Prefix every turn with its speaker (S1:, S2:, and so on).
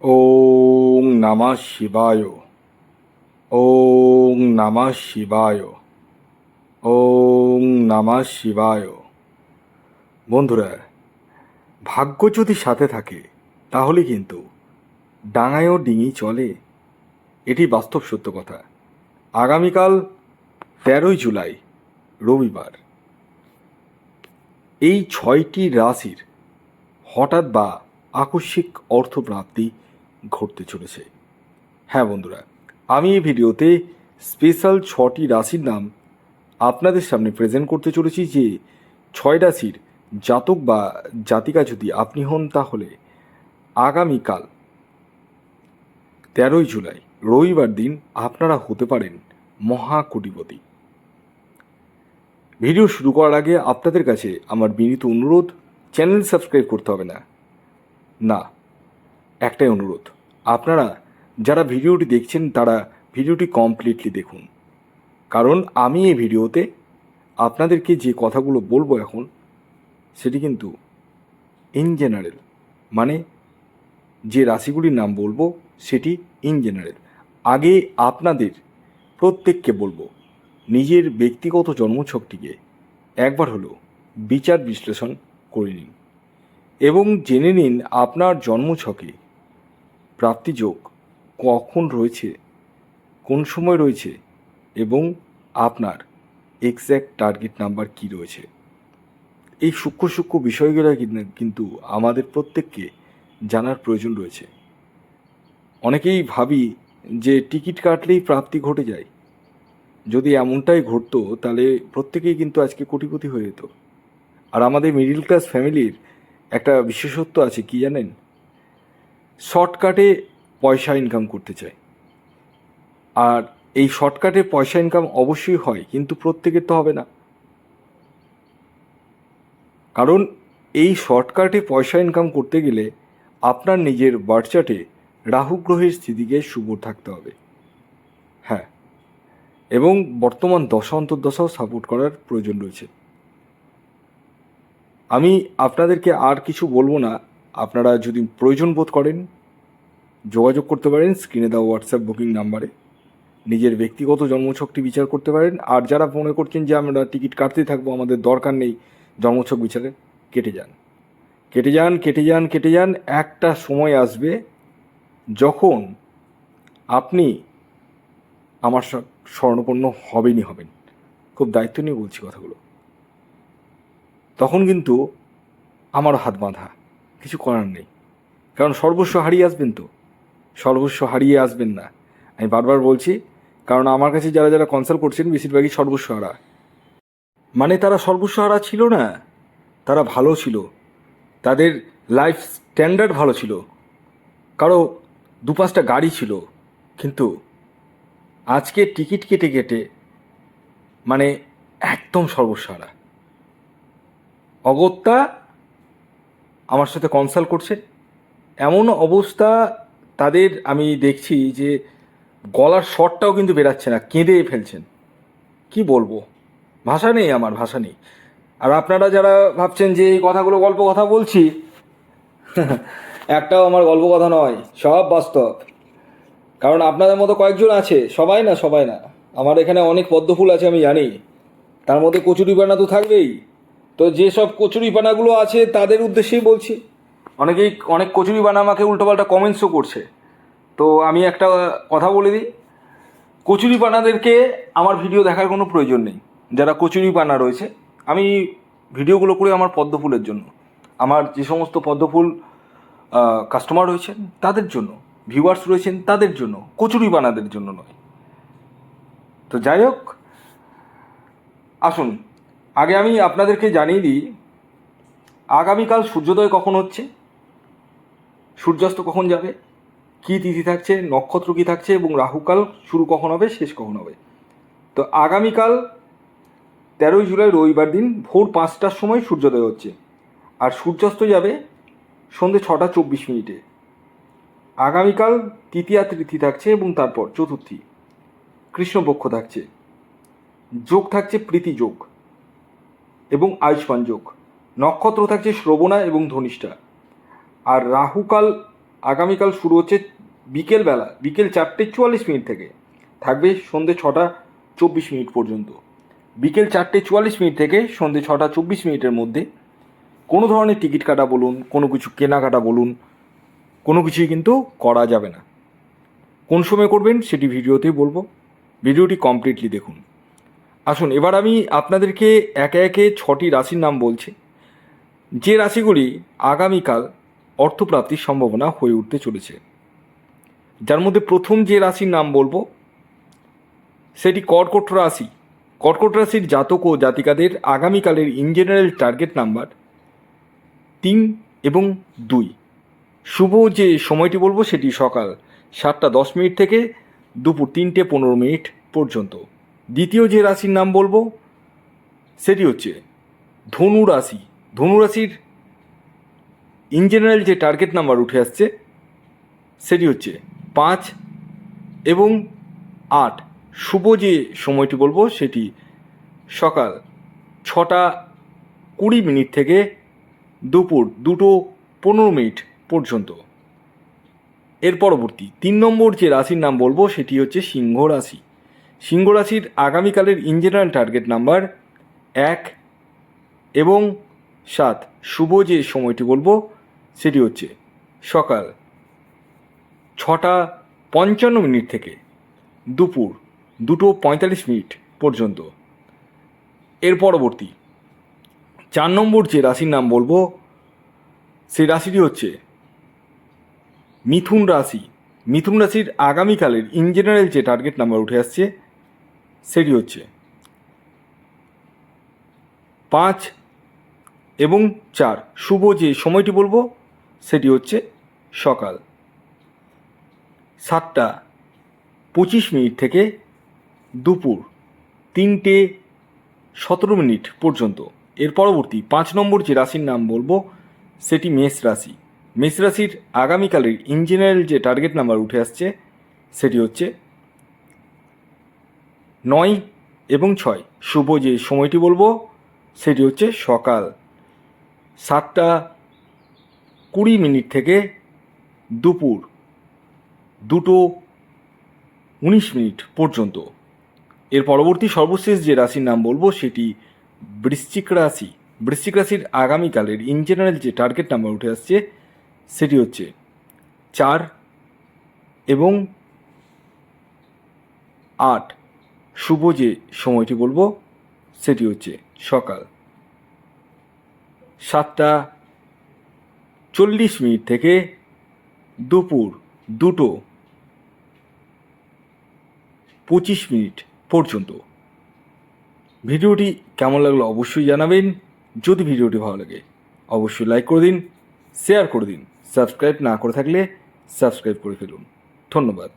S1: ওং নমঃ শিবায়। ওং নমঃ শিবায়। ওং নমঃ শিবায়। বন্ধুরা, ভাগ্য যদি সাথে থাকে, তাহলে কিন্তু ডাঙায়ও ডিঙি চলে, এটি বাস্তব সত্য কথা। আগামীকাল তেরোই জুলাই, রবিবার। এই ছয়টি রাশির হঠাৎ বা আকস্মিক অর্থপ্রাপ্তি ঘটতে চলেছে। হ্যাঁ বন্ধুরা, আমি এই ভিডিওতে স্পেশাল ছটি রাশির নাম আপনাদের সামনে প্রেজেন্ট করতে চলেছি যে ছয় রাশির জাতক বা জাতিকা যদি আপনি হন তাহলে আগামীকাল তেরোই জুলাই, রবিবার দিন আপনারা হতে পারেন মহাকোটিপতি। ভিডিও শুরু করার আগে আপনাদের কাছে আমার বিনীত অনুরোধ, চ্যানেল সাবস্ক্রাইব করতে হবে না। না, একটাই অনুরোধ আপনারা যারা ভিডিওটি দেখছেন, তারা ভিডিওটি কমপ্লিটলি দেখুন। কারণ আমি এই ভিডিওতে আপনাদেরকে যে কথাগুলো বলব এখন, সেটি কিন্তু ইন জেনারেল মানে যে রাশিগুলির নাম বলব, সেটি ইন জেনারেল আগে আপনাদের প্রত্যেককে বলব, নিজের ব্যক্তিগত জন্মছকটিকে একবার হলো বিচার বিশ্লেষণ করে নিন এবং জেনে নিন আপনার জন্মছকে প্রাপ্তিযোগ কখন রয়েছে, কোন সময় রয়েছে এবং আপনার এক্স্যাক্ট টার্গেট নাম্বার কি রয়েছে? এই সূক্ষ্ম সূক্ষ্ম বিষয়গুলো কিন- কিন্তু আমাদের প্রত্যেককে জানার প্রয়োজন রয়েছে। অনেকেই ভাবি যে টিকিট কাটলেই প্রাপ্তি ঘটে যায়। যদি এমনটাই ঘটতো, তাহলে প্রত্যেকেই কিন্তু আজকে কোটিপতি হয়ে যেত। আর আমাদের মিডিল ক্লাস ফ্যামিলির একটা বিশেষত্ব আছে, কি জানেন? শর্টকাটে পয়সা ইনকাম করতে চায়। আর এই শর্টকাটে পয়সা ইনকাম অবশ্যই হয়, কিন্তু প্রত্যেকের তো হবে না। কারণ এই শর্টকাটে পয়সা ইনকাম করতে গেলে আপনার নিজের বার্চাটে রাহু গ্রহের স্থিতিকে শুভ থাকতে হবে। হ্যাঁ এবং বর্তমান দশা অন্তর্দশাও সাপোর্ট করার প্রয়োজন রয়েছে। আমি আপনাদেরকে আর কিছু বলব না আপনারা যদি প্রয়োজন বোধ করেন, যোগাযোগ করতে পারেন স্ক্রিনে দেওয়া হোয়াটসঅ্যাপ বুকিং নাম্বারে নিজের ব্যক্তিগত জন্মছকটি বিচার করতে পারেন। আর যারা মনে করছেন যে আমরা টিকিট কাটতেই থাকব, আমাদের দরকার নেই জন্মছক বিচারে কেটে যান। কেটে যান কেটে যান কেটে যান, একটা সময় আসবে যখন আপনি আমার স্বর্ণপন্ন হবেনই হবেন। খুব দায়িত্ব নিয়ে বলছি কথাগুলো। তখন কিন্তু আমার হাত বাঁধা। কিছু করার নেই। কারণ সর্বস্ব হারিয়ে আসবেন তো। সর্বস্ব হারিয়ে আসবেন না। আমি বারবার বলছি, কারণ আমার কাছে যারা যারা কনসাল্ট করছেন, বেশিরভাগই সর্বস্ব হারা। মানে তারা সর্বস্ব হারা ছিল না, তারা ভালো ছিল। তাদের লাইফ স্ট্যান্ডার্ড ভালো ছিল। কারও দু পাঁচটা গাড়ি ছিল, কিন্তু আজকে টিকিট কেটে কেটে মানে একদম সর্বস্ব হারা। অগত্যা আমার সাথে কনসাল্ট করছে। এমন অবস্থা তাদের আমি দেখছি যে গলার শটটাও কিন্তু বেরাচ্ছে না, কেঁদে ফেলছেন। কি বলব? ভাষা নেই আমার, ভাষা নেই। আর আপনারা যারা ভাবছেন যে এই কথাগুলো গল্প কথা বলছি, একটাও আমার গল্প কথা নয়, সব বাস্তব। কারণ আপনাদের মতো কয়েকজন আছে, সবাই না সবাই না। আমার এখানে অনেক পদ্মফুল আছে, আমি জানি। তার মধ্যে কচুরিপানা তো থাকবেই। তো যেসব কচুরিপানাগুলো আছে তাদের উদ্দেশ্যেই বলছি। অনেকেই, অনেক কচুরিপানা আমাকে উল্টোপাল্টা কমেন্টসও করছে। তো আমি একটা কথা বলে দিই। কচুরিপানাদেরকে আমার ভিডিও দেখার কোনো প্রয়োজন নেই। যারা কচুরিপানা রয়েছে, আমি ভিডিওগুলো করি আমার পদ্মফুলের জন্য। আমার যে সমস্ত পদ্মফুল কাস্টমার রয়েছেন, তাদের জন্য। ভিউয়ার্স রয়েছেন, তাদের জন্য। কচুরিপানাদের জন্য নয়। তো যাই হোক, আসুন। আগে আমি আপনাদেরকে জানিয়ে দিই, আগামীকাল সূর্যোদয় কখন হচ্ছে? সূর্যাস্ত কখন যাবে? কী তিথি থাকছে? নক্ষত্র কী থাকছে? এবং রাহুকাল শুরু কখন হবে? শেষ কখন হবে? তো আগামীকাল তেরোই জুলাই রবিবার দিন ভোর পাঁচটার সময় সূর্যোদয় হচ্ছে। আর সূর্যাস্ত যাবে সন্ধে ছটা চব্বিশ মিনিটে। আগামীকাল তৃতীয়া তিথি থাকছে এবং তারপর চতুর্থী। কৃষ্ণপক্ষ থাকছে। যোগ থাকছে প্রীতি যোগ। এবং আয়ুষ্মান যোগ নক্ষত্র থাকছে শ্রবণা এবং ধনিষ্ঠা। আর রাহুকাল আগামীকাল শুরু হচ্ছে বিকেলবেলা, বিকেল চারটে চুয়াল্লিশ মিনিট থেকে। থাকবে সন্ধে ছটা চব্বিশ মিনিট পর্যন্ত। বিকেল চারটে চুয়াল্লিশ মিনিট থেকে সন্ধে ছটা চব্বিশ মিনিটের মধ্যে কোনো ধরনের টিকিট কাটা বলুন, কোনো কিছু কেনাকাটা বলুন, কোনো কিছুই কিন্তু করা যাবে না। কোন সময় করবেন সেটি ভিডিওতেই বলব। ভিডিওটি কমপ্লিটলি দেখুন। আসুন, এবার আমি আপনাদেরকে একে একে ছটি রাশির নাম বলছি। যে রাশিগুলি আগামীকাল অর্থপ্রাপ্তির সম্ভাবনা হয়ে উঠতে চলেছে। যার মধ্যে প্রথম যে রাশির নাম বলব, সেটি কর্কট রাশি। কর্কট রাশির জাতক ও জাতিকাদের আগামীকালের ইন জেনারেল টার্গেট নাম্বার তিন এবং দুই। শুভ যে সময়টি বলব, সেটি সকাল সাতটা দশ মিনিট থেকে দুপুর তিনটে পনেরো মিনিট পর্যন্ত। দ্বিতীয় যে রাশির নাম বলব, সেটি হচ্ছে ধনু রাশি। ধনু রাশির ইন জেনারেল যে টার্গেট নাম্বার উঠে আসছে, সেটি হচ্ছে পাঁচ এবং আট। শুভ যে সময়টি বলব, সেটি সকাল ছটা কুড়ি মিনিট থেকে দুপুর দুটো পনেরো মিনিট পর্যন্ত। এর পরবর্তী তিন নম্বর যে রাশির নাম বলব, সেটি হচ্ছে সিংহ রাশি। সিংহ রাশির আগামীকালের ইন জেনারেল টার্গেট নাম্বার এক এবং সাত। শুভ যে সময়টি বলব, সেটি হচ্ছে সকাল ছটা পঞ্চান্ন মিনিট থেকে দুপুর দুটো পঁয়তাল্লিশ মিনিট পর্যন্ত। এর পরবর্তী চার নম্বর যে রাশির নাম বলব সেই রাশিটি হচ্ছে মিথুন রাশি। মিথুন রাশির আগামীকালের ইন জেনারেল যে টার্গেট নাম্বার উঠে আসছে সেটি হচ্ছে পাঁচ এবং চার। শুভ যে সময়টি বলব, সেটি হচ্ছে সকাল। সাতটা পঁচিশ মিনিট থেকে দুপুর তিনটে সতেরো মিনিট পর্যন্ত। এর পরবর্তী পাঁচ নম্বর যে রাশির নাম বলব, সেটি মেষ রাশি। মেষ রাশির আগামীকালের ইন জেনারেল যে টার্গেট নাম্বার উঠে আসছে, সেটি হচ্ছে নয় এবং ছয়। শুভ যে সময়টি বলব, সেটি হচ্ছে সকাল। সাতটা কুড়ি মিনিট থেকে দুপুর দুটো উনিশ মিনিট পর্যন্ত। এর পরবর্তী সর্বশেষ যে রাশির নাম বলব, সেটি বৃশ্চিক রাশি। বৃশ্চিক রাশির আগামীকালের ইন জেনারেল যে টার্গেট নাম্বার উঠে আসছে, সেটি হচ্ছে চার এবং আট। শুভ যে সময়টি বলব, সেটি হচ্ছে সকাল। সাতটা চল্লিশ মিনিট থেকে দুপুর দুটো পঁচিশ মিনিট পর্যন্ত। ভিডিওটি কেমন লাগল অবশ্যই জানাবেন। যদি ভিডিওটি ভালো লাগে, অবশ্যই লাইক করে দিন, শেয়ার করে দিন, সাবস্ক্রাইব না করে থাকলে সাবস্ক্রাইব করে ফেলুন। ধন্যবাদ।